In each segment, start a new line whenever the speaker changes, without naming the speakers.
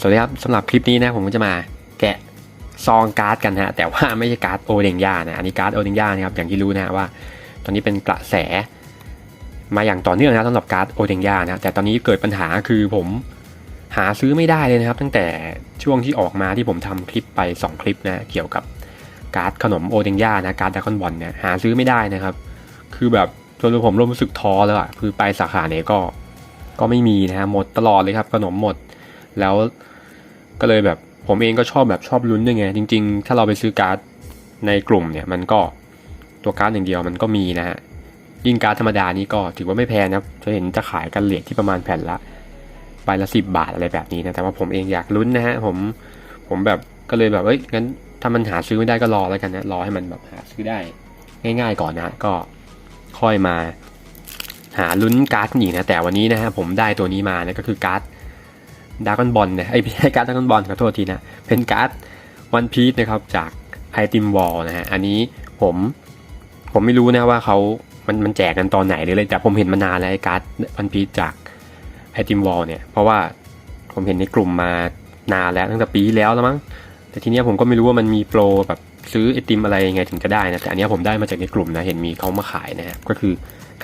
สวัสดีครับสำหรับคลิปนี้นะผมก็จะมาแกะซองการ์ดกันฮะแต่ว่าไม่ใช่การ์ดโอเดงย่านะอันนี้การ์ดโอเดงย่านะครับอย่างที่รู้นะว่า ตอนนี้เป็นกระแส มาอย่างต่อเนื่องนะสำหรับการ์ดโอเดงย่านะแต่ตอนนี้เกิดปัญหาคือผมหาซื้อไม่ได้เลยนะครับ ตั้งแต่ช่วงที่ออกมาที่ผมทำคลิปไป 2 คลิปนะเกี่ยวกับการ์ดขนมโอเดงย่านะการ์ดดากอนบอลเนี่ยหาซื้อไม่ได้นะครับ คือแบบจนผมเริ่มรู้สึกท้อแล้วอะคือไปสาขาไหนก็ก็ไม่มีนะฮะหมดตลอดเลยครับขนมหมด แล้วก็เลยแบบผมเองก็ชอบแบบชอบลุ้นด้วยไง จริง ๆ ถ้าเราไปซื้อการ์ดในกลุ่มเนี่ยมันก็ตัวการ์ดอย่างเดียวมันก็มีนะฮะยิ่งการ์ดธรรมดานี้ก็ถือว่าไม่แพงนะจะเห็นจะขายกันเหรียญที่ประมาณแผ่นละใบละสิบบาทอะไรแบบนี้นะแต่ว่าผมเองอยากลุ้นนะฮะผมผมแบบก็เลยแบบเอ้ยงั้นถ้ามันหาซื้อไม่ได้ก็รอแล้วกันนะรอให้มันแบบหาซื้อได้ ง่าย ๆ ก่อนนะก็ค่อยมา หาลุ้นการ์ดอีกนะแต่วันนี้นะฮะผมได้ตัวนี้มานะก็คือการ์ด ดากอนบอลเนะไอ้ไม่ใช่การ์ดดากอนบอลขอโทษทีนะเป็นการ์ดวันพีชนะครับจากไอติมวอลนะฮะอันนี้ผมผมไม่รู้นะว่าเขามันมันแจกกันตอนไหนเลยเลยแต่ผมเห็นมานานแล้วไอ้การ์ดวันพีชจากไอติมวอลเนี่ยเพราะว่าผมเห็นในกลุ่มมานานแล้วตั้งแต่ปีที่แล้วแล้วมั้งแต่ทีนี้ผมก็ไม่รู้ว่ามันมีโปรแบบซื้อไอติมอะไรยังไงถึงจะได้นะแต่อันนี้ผมได้มาจากในกลุ่มนะเห็นมีเขามาขายนะฮะก็คือ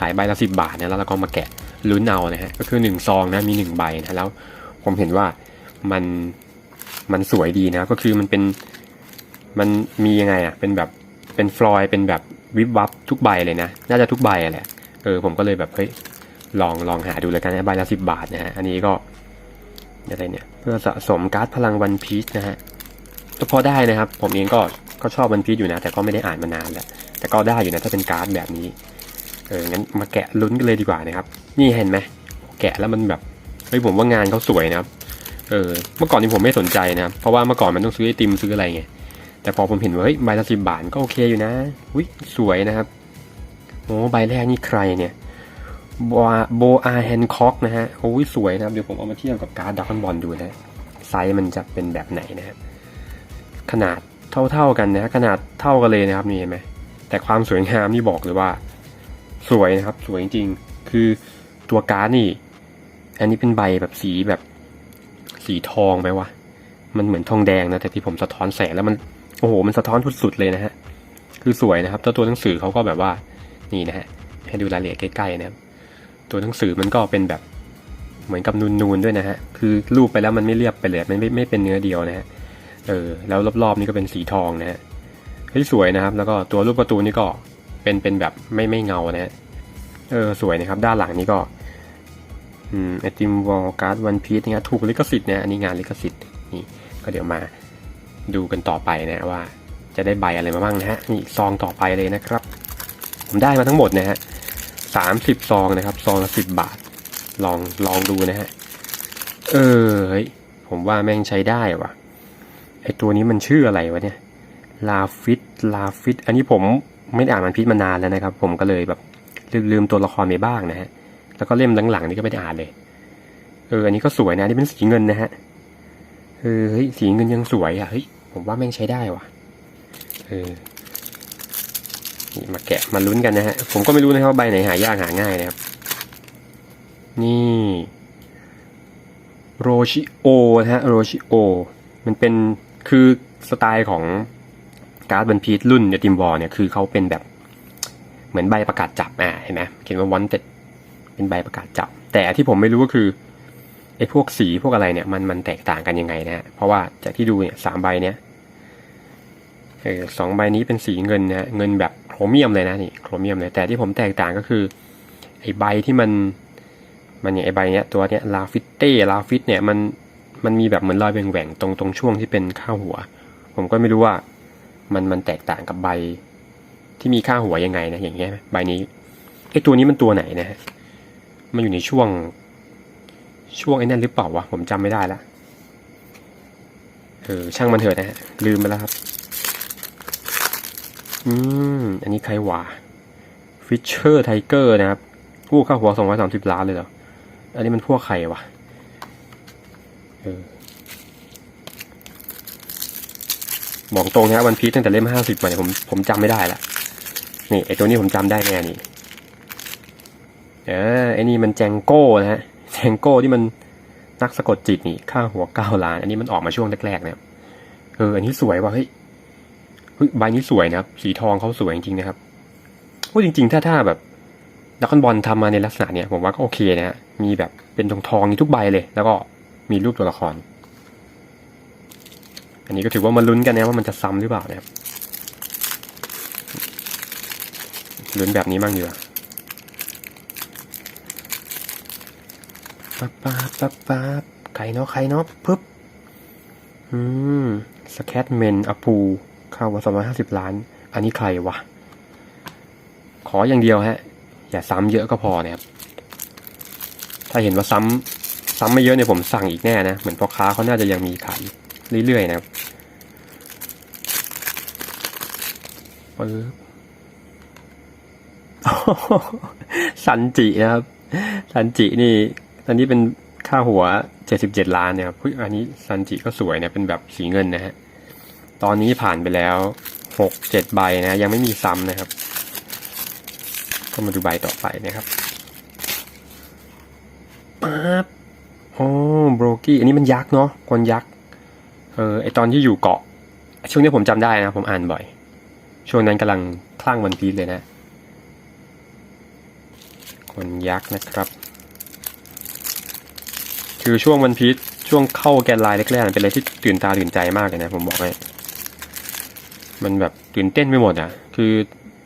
ขายใบละสิบบาทนะแล้วเราก็มาแกะลุ้นเอานะฮะก็คือหนึ่งซองนะมีหนึ่งใบนะแล้ว ผมเห็นว่ามันมันสวยดีนะ ก็คือมันเป็นมันมียังไงอะเป็นแบบเป็นฟลอยเป็นแบบวิบวับทุกใบเลยนะ น่าจะทุกใบอะแหละเออผมก็เลยแบบเฮ้ยลองลองหาดูแล้วกันนะใบละสิบบาทนะฮะอันนี้ก็อะไรเนี่ยเพื่อสะสมการ์ดพลังวันพีชนะฮะก็พอได้นะครับ ผมเองก็ก็ชอบวันพีชอยู่นะ แต่ก็ไม่ได้อ่านมานานแล้วแต่ก็ได้อยู่นะถ้าเป็นการ์ดแบบนี้เอองั้นมาแกะลุ้นกันเลยดีกว่านะครับ นี่เห็นไหมแกะแล้วมันแบบ เฮ้ยผมว่างานเขาสวยนะครับ เออ เมื่อก่อนนี้ผมไม่สนใจนะครับ เพราะว่าเมื่อก่อนมันต้องซื้อไอติมซื้ออะไรไง แต่พอผมเห็นว่าเฮ้ยใบละสิบบาทก็โอเคอยู่นะ อุ้ยสวยนะครับ โอ้ใบแรกนี่ใครเนี่ยโบอาโบอาแฮนคอกนะฮะ โอ้ยสวยนะครับ เดี๋ยวผมเอามาเทียบกับการ์ดดักคอนบอลดูนะไซส์มันจะเป็นแบบไหนนะฮะ ขนาดเท่าๆกันนะ ขนาดเท่ากันเลยนะครับนี่เห็นไหมแต่ความสวยงามนี่บอกเลยว่า สวยนะครับ สวยจริงๆ คือตัวการ์ดนี่ อันนี้เป็นใบแบบสีแบบสีทองไหมวะ มันเหมือนทองแดงนะ แต่ที่ผมสะท้อนแสงแล้วมัน โอ้โห มันสะท้อนสุดๆเลยนะฮะ คือสวยนะครับตัวตัวหนังสือเขาก็แบบว่า นี่นะฮะ ให้ดูรายละเอียดใกล้ๆนะครับ ตัวหนังสือมันก็เป็นแบบ เหมือนกับนูนๆด้วยนะฮะ คือรูปไปแล้วมันไม่เรียบไปเลย มันไม่ไม่เป็นเนื้อเดียวนะฮะ เออ แล้วรอบๆนี่ก็เป็นสีทองนะฮะ เฮ้ยสวยนะครับ แล้วก็ตัวรูปประตูนี่ก็เป็นเป็นแบบไม่ไม่เงานะฮะ เออ สวยนะครับ ด้านหลังนี่ก็ ไอติมวอลการ์ดวันพีซเนี่ยถูกลิขสิทธิ์เนี่ยอันนี้งานลิขสิทธิ์นี่ก็เดี๋ยวมาดูกันต่อไปนะว่า จะได้ใบอะไรมาบ้างนะฮะนี่ซองต่อไปเลยนะครับ ผมได้มาทั้งหมดนะฮะสามสิบซองนะครับซองละสิบบาท ลองลองดูนะฮะเออเฮ้ยผมว่าแม่งใช้ได้ว่ะไอตัวนี้มันชื่ออะไรวะเนี่ยลาฟิตลาฟิตอันนี้ผมไม่ได้อ่านมันพิษมานานแล้วนะครับ ผมก็เลยแบบลืมลืมตัวละครไปบ้างนะฮะ แล้วก็เล่มหลังๆนี่ก็ไม่ได้อ่านเลย เออ อันนี้ก็สวยนะนี่เป็นสีเงินนะฮะ เออเฮ้ยสีเงินยังสวยอะ เฮ้ย ผมว่าแม่งใช้ได้ว่ะ เออนี่มาแกะมาลุ้นกันนะฮะ ผมก็ไม่รู้นะครับว่าใบไหนหายากหาง่ายนะครับ นี่ โรชิโอนะฮะ โรชิโอ มันเป็น คือสไตล์ของการ์ดบันพีทรุ่นเนติมวอลเนี่ย คือเขาเป็นแบบ เหมือนใบประกาศจับ อ่า เห็นไหมเขียนว่า wanted เป็นใบประกาศจับ แต่ที่ผมไม่รู้ก็คือไอ้พวกสีพวกอะไรเนี่ยมันมันแตกต่างกันยังไงนะ เพราะว่าจากที่ดูเนี่ยสามใบเนี้ยเออสองใบนี้เป็นสีเงินนะเงินแบบโครเมียมเลยนะนี่โครเมียมเลยแต่ที่ผมแตกต่างก็คือไอ้ใบที่มันมันเนี่ยไอ้ใบเนี้ยตัวเนี้ยลาฟิตเต้ลาฟิตเนี่ยมันมันมีแบบเหมือนรอยแหว่งๆตรงตรงช่วงที่เป็นข้างหัว ผมก็ไม่รู้ว่ามันมันแตกต่างกับใบที่มีข้าหัวยังไงนะอย่างเงี้ยใบนี้ไอ้ตัวนี้มันตัวไหนนะฮะ มันอยู่ในช่วง ช่วงไอ้นั่นหรือเปล่าวะผมจำไม่ได้ละเออช่างมันเถอะนะฮะลืมไปแล้วครับ อืม อันนี้ใครวะฟิชเชอร์ไทเกอร์นะครับผู้ค่าหัวสองร้อยสามสิบล้านเลยเหรอ อันนี้มันพวกใครวะเออบอกตรงนะครับวันพีชตั้งแต่เล่มห้าสิบมาเนี่ยผมผมจำไม่ได้ละนี่ไอตัวนี้ผมจำได้แน่นี่ ออไอ้นี่มันแจงโก้นะฮะแจงโก้ที่มันนักสะกดจิตนี่ค่าหัวเก้าล้าน อันนี้มันออกมาช่วงแรกๆเนะครับเอออันนี้สวยว่ะเฮ้ยใบนี้สวยนะครับ สีทองเขาสวยจริงๆนะครับว่าจริง ๆ ถ้าถ้าแบบดักคอนบอลทำมาในลักษณะเนี้ยผมว่าก็โอเคนะฮะมีแบบเป็นทองทองนี่ทุกใบเลย แล้วก็มีรูปตัวละคร อันนี้ก็ถือว่ามาลุ้นกันนะว่ามันจะซ้ำหรือเปล่านะครับลุ้นแบบนี้บ้างดีกว่า ปั๊บปั๊บปั๊บปั๊บไข่เนาะไข่เนาะปึ๊บอืมสแคทเมนอปูเข้ามาสองร้อยห้าสิบล้าน อันนี้ใครวะ ขออย่างเดียวฮะ อย่าซ้ำเยอะก็พอนะครับ ถ้าเห็นว่าซ้ำซ้ำไม่เยอะเนี่ยผมสั่งอีกแน่นะ เหมือนพ่อค้าเขาน่าจะยังมีขายเรื่อยๆนะครับปึ๊บสันจินะครับซันจินี่ อันนี้เป็นค่าหัว 77 ล้านนะครับอันนี้ซันจิก็สวยนะเป็นแบบสีเงินนะฮะ ตอนนี้ผ่านไปแล้ว 6 7 ใบนะ ยังไม่มีซ้ำนะครับ ก็มาดูใบต่อไปนะครับปั๊บโอ้โบรกี้ อันนี้มันยักษ์เนาะคนยักษ์ เออ ไอตอนที่อยู่เกาะ ช่วงนี้ผมจำได้นะ ผมอ่านบ่อย ช่วงนั้นกำลังคลั่งวันพีซเลยนะ คนยักษ์นะครับ คือช่วงวันพีชช่วงเข้าแกนไลน์แรกๆเป็นอะไรที่ตื่นตาตื่นใจมากเลยนะผมบอกเลยมันแบบตื่นเต้นไปหมดอะ คือ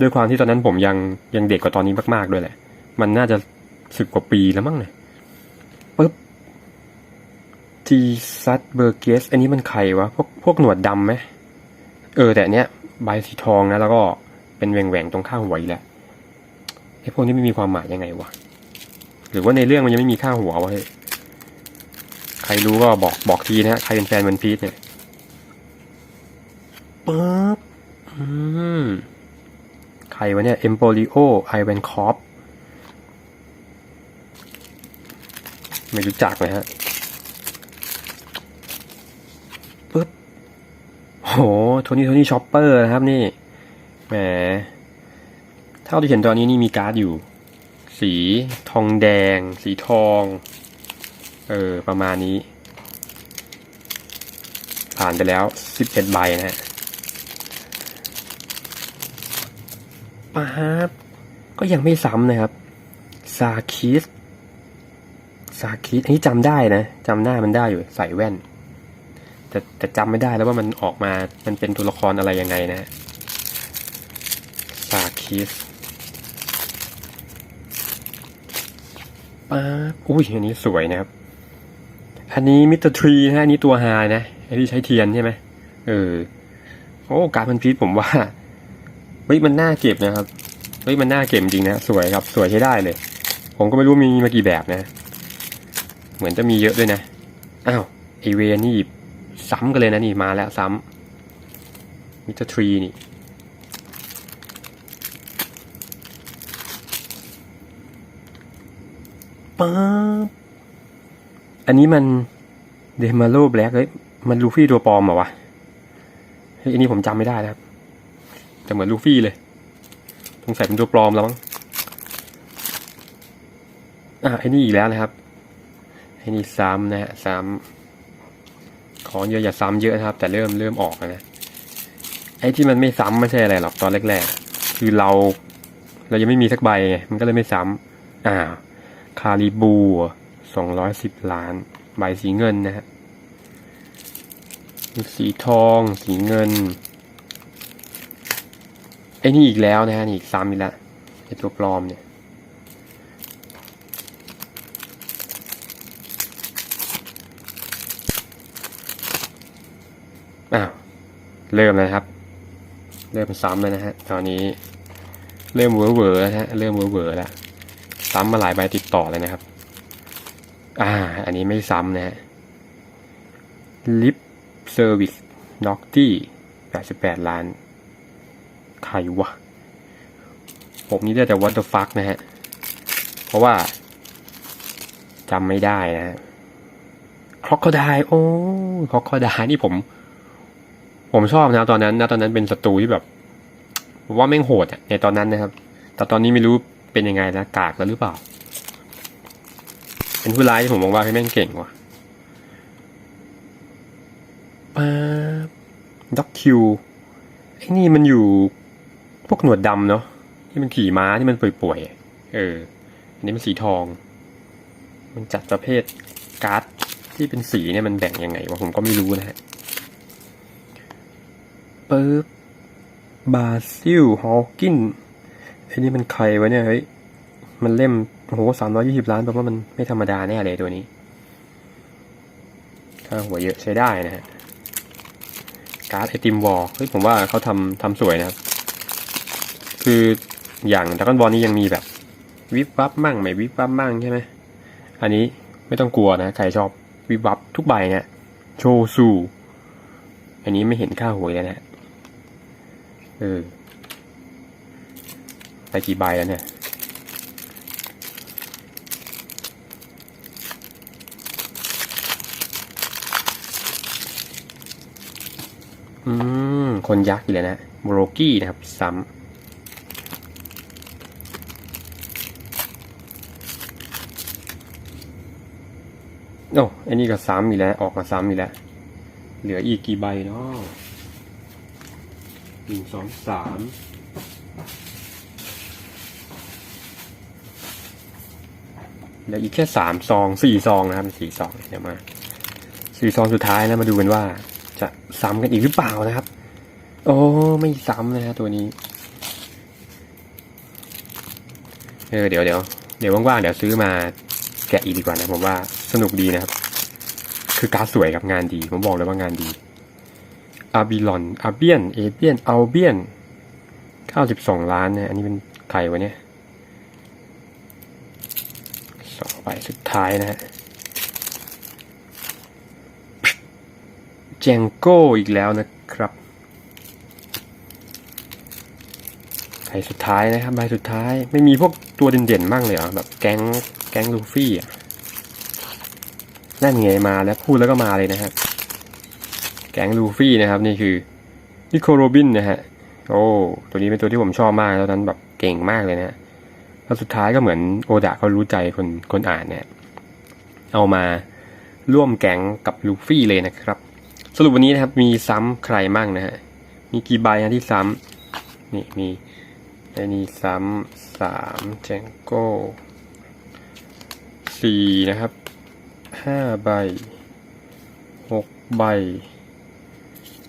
ด้วยความที่ตอนนั้นผมยังยังเด็กกว่าตอนนี้มากๆด้วยแหละ มันน่าจะสิบกว่าปีแล้วมั้งเนี่ยปึ๊บทีซัตเบอร์เกสอันนี้มันใครวะ พวกพวกหนวดดำไหมเออ แต่อันเนี้ยใบสีทองนะ แล้วก็เป็นแหว่งตรงข้างหัวอีกแหละไอ้พวกนี้ไม่มีความหมายยังไงวะ หรือว่าในเรื่องมันยังไม่มีค่าหัววะเฮ้ย รรู้ก็บอกบอกทีนะฮะใครเป็นแฟนวันพีชเนี่ยปึ๊บอืมใครวะเนี่ยเอมโปริโอไอเวนคอปไม่รู้จักเลยฮะปึ๊บโหโทนี่โทนี่ช็อปเปอร์นะครับนี่แหมเท่าที่เห็นตอนนี้นี่มีการ์ดอยู่ สีทองแดง สีทอง เออ ประมาณนี้ ผ่านไปแล้วสิบเอ็ดใบนะฮะป๊าบก็ยังไม่ซ้ำนะครับซาคิสซาคิสอันนี้จำได้นะจำหน้ามันได้อยู่ใส่แว่น แต่แต่จำไม่ได้แล้วว่ามันออกมามันเป็นตัวละครอะไรยังไงนะซาคิสป๊าอุ้ยอันนี้สวยนะครับ อันนี้มิสเตอร์ทรีนะฮะอันนี้ตัวฮานะไอที่ใช้เทียนใช่ไหมเออโอ้การพันพีชผมว่าเฮ้ยมันน่าเก็บนะครับเฮ้ยมันน่าเก็บจริงนะสวยครับสวยใช้ได้เลย ผมก็ไม่รู้มีมากี่แบบนะ เหมือนจะมีเยอะด้วยนะอ้าวไอเวนนี่ซ้ำกันเลยนะนี่มาแล้วซ้ำมิสเตอร์ทรีนี่ป๊าบ อันนี้มันเดมาโลแบล็กเฮ้ยมันลูฟี่ตัวปลอมเหรอวะเฮ้ยอันนี้ผมจำไม่ได้นะครับแต่เหมือนลูฟี่เลยสงสัยเป็นตัวปลอมแล้วมั้งอะไอ้นี่อีกแล้วนะครับไอ้นี่ซ้ำนะฮะซ้ำขอเยอะอย่าซ้ำเยอะนะครับ แต่เริ่มเริ่มออกนะไอ้ที่มันไม่ซ้ำไม่ใช่อะไรหรอกตอนแรกๆ คือเรา เรายังไม่มีสักใบไงมันก็เลยไม่ซ้ำอ่าคาริบู สองร้อยสิบล้าน ใบสีเงินนะฮะสีทอง สีเงิน ไอ้นี่อีกแล้วนะฮะนี่อีกซ้ำอีกแล้วไอ้ตัวปลอมเนี่ยอ้าวเริ่มแล้วครับ เริ่มซ้ำแล้วนะฮะตอนนี้เริ่มเวอร์เวอร์แล้วฮะเริ่มเวอร์เวอร์แล้วซ้ำมาหลายใบติดต่อเลยนะครับ อ่า อันนี้ไม่ซ้ำนะฮะลิปเซอร์วิสน็อกตี้แปดสิบแปดล้าน ใครวะ ผมนี่ได้แต่ what the fuck นะฮะ เพราะว่าจำไม่ได้นะฮะครอกโคดายโอ้ครอกโคดายนี่ผม ผมชอบนะตอนนั้นนะตอนนั้นเป็นศัตรูที่แบบว่าแม่งโหดอะในตอนนั้นนะครับ แต่ตอนนี้ไม่รู้เป็นยังไงนะกากแล้วหรือเปล่า เป็นผู้ร้ายที่ผมมองว่าพี่แม่งเก่งว่ะป๊าด็อกคิวไอ้นี่มันอยู่พวกหนวดดำเนาะที่มันขี่ม้าที่มันป่วยๆเออ อันนี้มันสีทอง มันจัดประเภทการ์ดที่เป็นสีเนี่ยมันแบ่งยังไงวะผมก็ไม่รู้นะฮะเปิบบาซิลฮอวกินไอ้นี่มันใครวะเนี่ยเฮ้ มันเล่มโอ้โหสามร้อยี่สิบล้านแปลว่ามันไม่ธรรมดาแน่เลยตัวนี้ ค่าหัวเยอะใช้ได้นะฮะ การ์ดไอติมวอลเฮ้ยผมว่าเขาทำทำสวยนะครับ คืออย่างดักกอนบอลนี่ยังมีแบบ วิบวับมั่งไม่วิบวับมั่งใช่ไหม อันนี้ไม่ต้องกลัวนะ ใครชอบวิบวับทุกใบเนี่ยโชซูอันนี้ไม่เห็นค่าหวยแล้วนะ เออไปกี่ใบแล้วเนี่ย อืม คนยักษ์อีกเลยนะโบโรกี้นะครับ ซ้ำโอ้อันนี้ก็ซ้ำอีกแล้ว ออกมาซ้ำอีกแล้ว เหลืออีกกี่ใบเนาะหนึ่งสองสามเหลืออีกแค่สามซองสี่ซองนะครับสี่ซองเดี๋ยวมาสี่ซองสุดท้ายนะมาดูกันว่า จะซ้ำกันอีกหรือเปล่านะครับ โอ้ไม่ซ้ำนะฮะตัวนี้ เออเดี๋ยวเดี๋ยวเดี๋ยวว่างๆเดี๋ยวซื้อมาแกะอีกดีกว่านะผมว่าสนุกดีนะครับ คือการดสวยกับงานดี ผมบอกเลยว่างานดีอาบิลอนอาเบียน เอเบียนอัลเบียนเก้าสิบสองล้านเนี่ยอันนี้เป็นใครวะเนี่ยสองใบสุดท้ายนะฮะ เจงโก้อีกแล้วนะครับใบสุดท้ายนะครับใบสุดท้ายไม่มีพวกตัวเด่นๆมั่งเลยเหรอแบบแก๊งแก๊งลูฟี่อะนั่นไงมาแล้วพูดแล้วก็มาเลยนะฮะแก๊งลูฟี่นะครับนี่คือนิโคโรบินนะฮะโอ้ตัวนี้เป็นตัวที่ผมชอบมากแล้วนั้นแบบเก่งมากเลยนะฮะแล้วสุดท้ายก็เหมือนโอดะเขารู้ใจคนคนอ่านเนี่ยเอามาร่วมแก๊งกับลูฟี่เลยนะครับ สรุปวันนี้นะครับ มีซ้ำใครมั่งนะฮะ มีกี่ใบนะที่ซ้ำนี่มีไอ้นี่ซ้ำสามเจงโก้สี่นะครับห้าใบหกใบ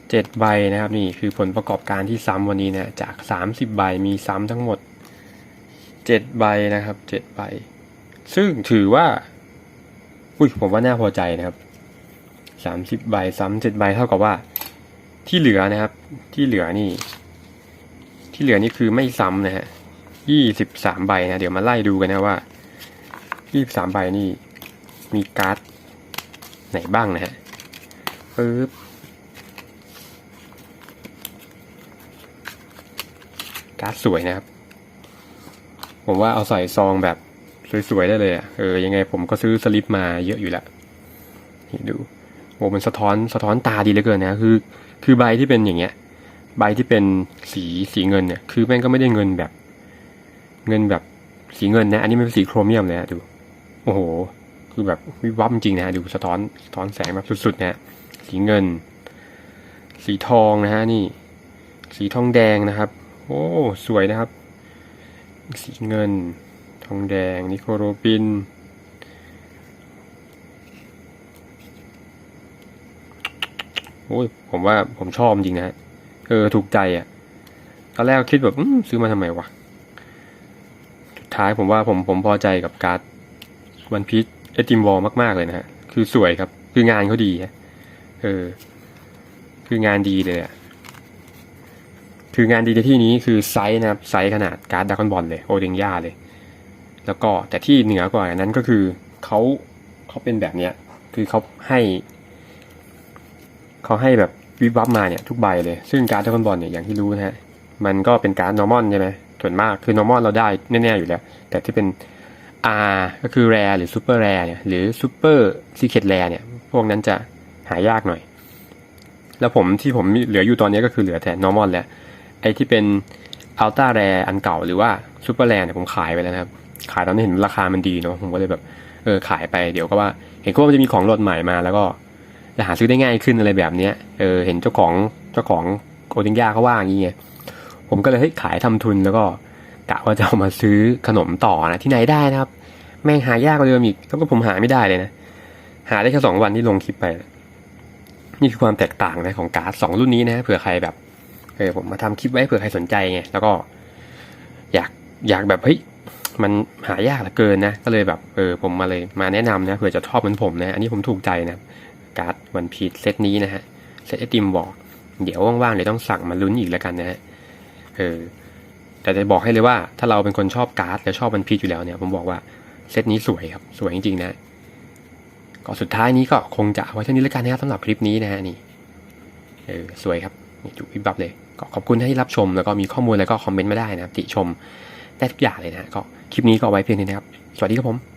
เจ็ดใบนะครับ นี่คือผลประกอบการที่ซ้ำวันนี้นะจากสามสิบใบมีซ้ำทั้งหมดเจ็ดใบนะครับเจ็ดใบ ซึ่งถือว่าอุ้ยผมว่าน่าพอใจนะครับ สามสิบใบซ้ำเจ็ดใบเท่ากับว่า ที่เหลือนะครับ ที่เหลือนี่ ที่เหลือนี่คือไม่ซ้ำนะฮะยี่สิบสามใบนะเดี๋ยวมาไล่ดูกันนะว่ายี่สิบสามใบนี่ มีการ์ดไหนบ้างนะฮะปึ๊บการ์ดสวยนะครับ ผมว่าเอาใส่ซองแบบสวยๆได้เลยอะ เออ ยังไงผมก็ซื้อสลิปมาเยอะอยู่แล้วนี่ดู โอ้มันสะท้อนสะท้อนตาดีเหลือเกินนะคือ คือใบที่เป็นอย่างเงี้ย ใบที่เป็นสีสีเงินเนี่ย คือแม่งก็ไม่ได้เงินแบบ เงินแบบสีเงินนะ อันนี้มันเป็นสีโครเมียมเลยนะดู โอ้โห คือแบบวิบวับจริงนะดูสะท้อนสะท้อนแสงแบบสุดๆนะสีเงิน สีทองนะฮะนี่ สีทองแดงนะครับ โอ้สวยนะครับ สีเงิน ทองแดงนิโคโรบิน โอ้ยผมว่าผมชอบจริงนะเออถูกใจอะ่ะตอนแรกคิดแบบซื้อมาทำไมวะสุดท้ายผมว่าผมผมพอใจกับการ์ดวันพีชเอติมวอลมากๆเลยนะฮะคือสวยครับ คืองานเขาดีฮะเออ คืองานดีเลยอะ่ะคืองานดีในที่นี้คือไซส์นะครับไซส์ขนาดการ์ดดักคอนบอลเลยโอเดงย่าเลย แล้วก็แต่ที่เหนือกว่านั้นก็คือเขาเขาเป็นแบบเนี้ยคือเขาให้ เขาให้แบบวิบวับมาเนี่ยทุกใบเลย ซึ่งการ์ดดราก้อนบอลเนี่ยอย่างที่รู้นะฮะ มันก็เป็นการ์ด normal ใช่ไหมส่วนมากคือ normal เราได้แน่ๆอยู่แล้ว แต่ที่เป็น R ก็คือ rare หรือ super rare เนี่ยหรือ super secret rare เนี่ย พวกนั้นจะหายากหน่อย แล้วผมที่ผมเหลืออยู่ตอนนี้ก็คือเหลือแต่ normal แล้ว ไอ้ที่เป็น ultra rare อันเก่าหรือว่า super rare เนี่ยผมขายไปแล้วนะครับ ขายตอนนี้เห็นราคามันดีเนาะผมก็เลยแบบเออขายไปเดี๋ยวก็ว่า เห็นว่ามันจะมีของรถใหม่มาแล้วก็ จะหาซื้อได้ง่ายขึ้นอะไรแบบเนี้ยเออเห็นเจ้าของเจ้าของโอเดนย่าเขาว่าอย่างงี้ไงผมก็เลยเฮ้ยขายทำทุนแล้วก็กะว่าจะเอามาซื้อขนมต่อนะที่ไหนได้นะครับ แม่งหายากกว่าเดิมอีกแล้วก็ผมหาไม่ได้เลยนะหาได้แค่สองวันที่ลงคลิปไป นี่คือความแตกต่างนะของการ์ดสองรุ่นนี้นะเผื่อใครแบบเออผมมาทำคลิปไว้เผื่อใครสนใจไงแล้วก็ อยากอยากแบบเฮ้ยมันหายากเหลือเกินนะ ก็เลยแบบเออผมมาเลยมาแนะนำนะเผื่อจะชอบเหมือนผมนะ อันนี้ผมถูกใจนะ การ์ดวันพีซเซตนี้นะฮะเซตไอติมบอก เดี๋ยวว่างๆเดี๋ยวต้องสั่งมาลุ้นอีกแล้วกันนะฮะเออแต่จะบอกให้เลยว่าถ้าเราเป็นคนชอบการ์ดและชอบวันพีซอยู่แล้วเนี่ยผมบอกว่าเซตนี้สวยครับสวยจริงๆนะก็สุดท้ายนี้ก็คงจะเอาไว้เท่านี้แล้วกันนะครับสำหรับคลิปนี้นะฮะนี่เออสวยครับนี่จุ๊บพิบับเลย ก็ขอบคุณที่รับชมแล้วก็มีข้อมูลแล้วก็คอมเมนต์มาได้นะครับติชมได้ทุกอย่างเลยนะก็คลิปนี้ก็ไว้เพียงเท่านี้นะครับ สวัสดีครับผม